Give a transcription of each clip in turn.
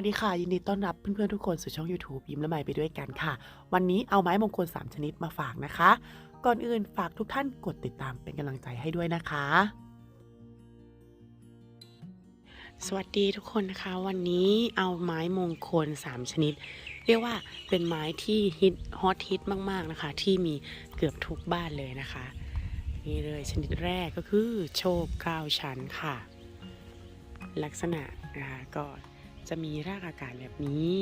วัสดีค่ะ ยินดีต้อนรับเพื่อนๆทุกคนสู่ช่อง YouTube ยิ้มและไมไปด้วยกันค่ะ วันนี้เอาไม้มงคล 3 ชนิดมาฝากนะคะ ก่อนอื่นฝากทุกท่านกดติดตามเป็นกำลังใจให้ด้วยนะคะ สวัสดีทุกคนนะคะ วันนี้เอาไม้มงคล 3 ชนิด เรียกว่าเป็นไม้ที่ฮิตฮอตฮิตมากๆนะคะ ที่มีเกือบทุกบ้านเลยนะคะ นี่เลยชนิดแรกก็คือโชคเก้าชั้นค่ะ ลักษณะนะคะก็ จะมีรากอากาศแบบนี้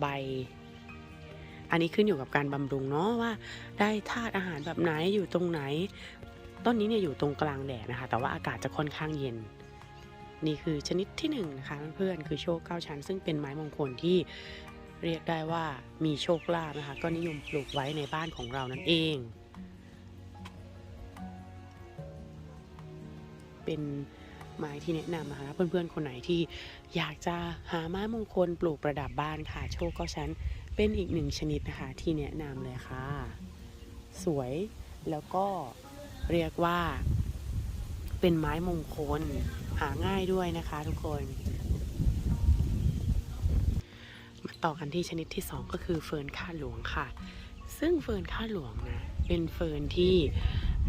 ใบ อันนี้ขึ้นอยู่กับการบำรุงเนาะว่า ได้ธาตุอาหารแบบไหนอยู่ตรงไหน ต้นนี้เนี่ยอยู่ตรงกลางแดดนะคะ แต่ว่าอากาศจะค่อนข้างเย็น นี่คือชนิดที่หนึ่งนะคะเพื่อนคือโชคเก้าชั้น ซึ่งเป็นไม้มงคลที่เรียกได้ว่ามีโชคลาภนะคะ ก็นิยมปลูกไว้ในบ้านของเรานั่นเอง เป็น ไม้ที่แนะนำนะคะถ้าเพื่อนๆคนไหนที่อยากจะหาไม้มงคลปลูกประดับบ้านค่ะ โชคก้าชั้นเป็นอีกหนึ่งชนิดนะคะที่แนะนำเลยค่ะ สวยแล้วก็เรียกว่าเป็นไม้มงคลหาง่ายด้วยนะคะทุกคนมาต่อกันที่ชนิดที่ 2 ก็คือเฟิร์นข้าหลวงค่ะ ซึ่งเฟิร์นข้าหลวงนะเป็นเฟิร์นที่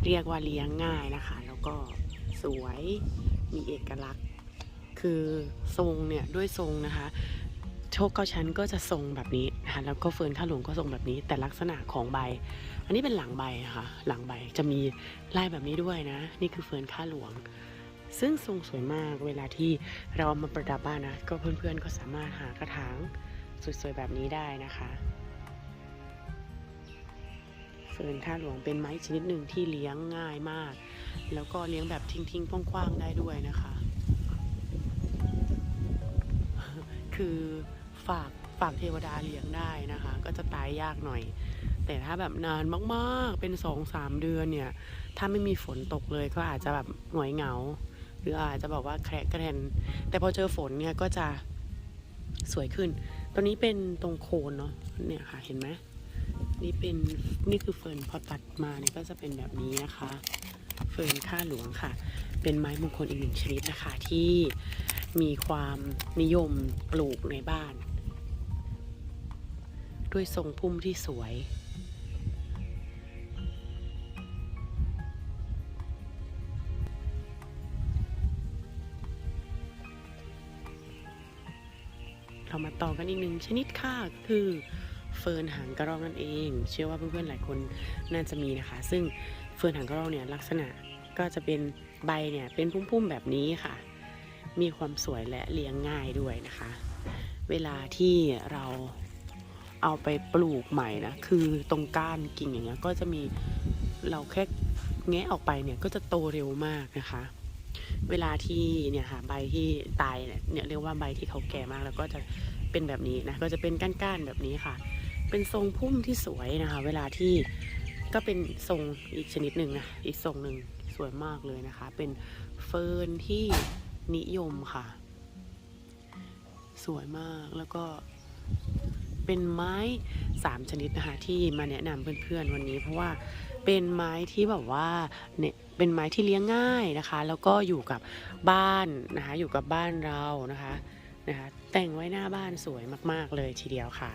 เรียกว่าเลี้ยงง่ายนะคะ แล้วก็สวย มีเอกลักษณ์ คือทรงเนี่ยด้วยทรงนะคะ โชคเก้าชั้นก็จะทรงแบบนี้นะคะแล้วก็เฟิร์นข้าหลวงก็ทรงแบบนี้ แต่ลักษณะของใบ อันนี้เป็นหลังใบนะคะหลังใบจะมีลายแบบนี้ด้วยนะ นี่คือเฟิร์นข้าหลวง ซึ่งทรงสวยมากเวลาที่เราเอามาประดับบ้านนะก็เพื่อนๆก็สามารถหากระถางสวยๆแบบนี้ได้นะคะเฟิร์นข้าหลวงเป็นไม้ชนิดหนึ่งที่เลี้ยงง่ายมาก แล้วก็เลี้ยงแบบทิ้งๆกว้างๆได้ด้วยนะคะ คือฝากฝากเทวดาเลี้ยงได้นะคะ ก็จะตายยากหน่อย แต่ถ้าแบบนานมากๆเป็นสองสามเดือนเนี่ย ถ้าไม่มีฝนตกเลยก็อาจจะแบบหงอยเหงา หรืออาจจะบอกว่าแคระแกรนแต่พอเจอฝนเนี่ยก็จะสวยขึ้น ตอนนี้เป็นตรงโคนเนาะเนี่ยค่ะเห็นไหมนี่เป็นนี่คือเฟิร์นพอตัดมาเนี่ยก็จะเป็นแบบนี้นะคะ เฟิร์นข้าหลวงค่ะ เป็นไม้มงคลอีกหนึ่งชนิดนะคะ ที่มีความนิยมปลูกในบ้าน ด้วยทรงพุ่มที่สวยเรามาต่อกันอีกหนึ่งชนิดค่ะคือเฟิร์นหางกระรอกนั่นเอง เชื่อว่าเพื่อนๆหลายคนน่าจะมีนะคะ ซึ่ง เฟิร์นหางกระรอกเนี่ยลักษณะก็จะเป็นใบเนี่ยเป็นพุ่มๆแบบนี้ค่ะ มีความสวยและเลี้ยงง่ายด้วยนะคะ เวลาที่เราเอาไปปลูกใหม่นะคือตรงก้านกิ่งอย่างเงี้ยก็จะมีเราแค่แงะออกไปเนี่ยก็จะโตเร็วมากนะคะ เวลาที่เนี่ยค่ะใบที่ตายเนี่ยเนี่ยเรียกว่าใบที่เขาแก่มากแล้วก็จะเป็นแบบนี้นะก็จะเป็นก้านๆแบบนี้ค่ะ เป็นทรงพุ่มที่สวยนะคะ เวลาที่ ก็เป็นทรงอีกชนิดหนึ่งนะ อีกทรงหนึ่งสวยมากเลยนะคะ เป็นเฟิร์นที่นิยมค่ะ สวยมากแล้วก็เป็นไม้สามชนิดนะคะ ที่มาแนะนำเพื่อนๆวันนี้ เพราะว่าเป็นไม้ที่แบบว่าเนี่ยเป็นไม้ที่เลี้ยงง่ายนะคะ แล้วก็อยู่กับบ้านนะคะอยู่กับบ้านเรานะคะนะคะ แต่งไว้หน้าบ้านสวยมากๆเลยทีเดียวค่ะ